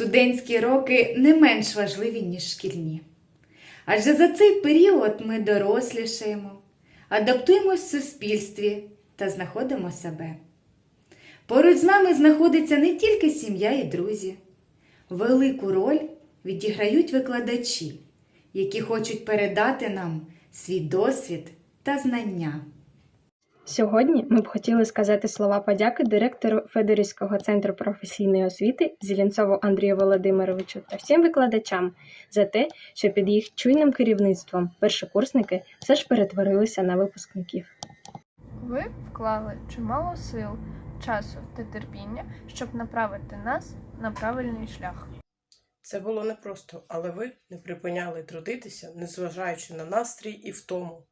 Студентські роки не менш важливі, ніж шкільні. Адже за цей період ми дорослішаємо, адаптуємось в суспільстві та знаходимо себе. Поруч з нами знаходиться не тільки сім'я і друзі. Велику роль відіграють викладачі, які хочуть передати нам свій досвід та знання. Сьогодні ми б хотіли сказати слова подяки директору Федорівського центру професійної освіти Зеленцову Андрію Володимировичу та всім викладачам за те, що під їх чуйним керівництвом першокурсники все ж перетворилися на випускників. Ви вклали чимало сил, часу та терпіння, щоб направити нас на правильний шлях. Це було непросто, але ви не припиняли трудитися, незважаючи на настрій і втому.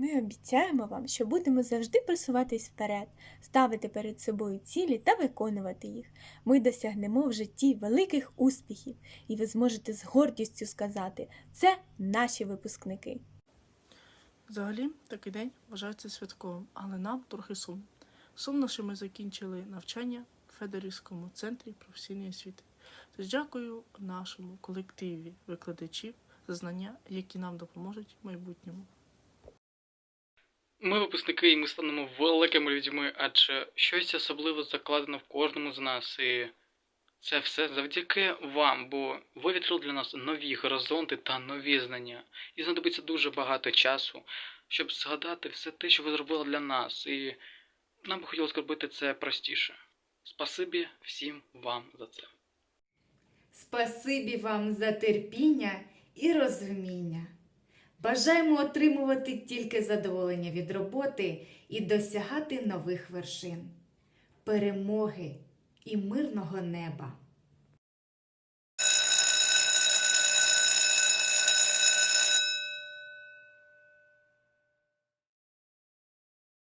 Ми обіцяємо вам, що будемо завжди просуватись вперед, ставити перед собою цілі та виконувати їх. Ми досягнемо в житті великих успіхів, і ви зможете з гордістю сказати: це наші випускники. Взагалі, такий день вважається святковим, але нам трохи сумно. Сумно, що ми закінчили навчання в Федорівському центрі професійної освіти. Тож дякую нашому колективі викладачів за знання, які нам допоможуть в майбутньому. Ми випускники, і ми станемо великими людьми, адже щось особливе закладено в кожному з нас, і це все завдяки вам, бо ви відкрили для нас нові горизонти та нові знання. І знадобиться дуже багато часу, щоб згадати все те, що ви зробили для нас, і нам би хотілося зробити це простіше. Спасибі всім вам за це. Спасибі вам за терпіння і розуміння. Бажаємо отримувати тільки задоволення від роботи і досягати нових вершин, перемоги і мирного неба.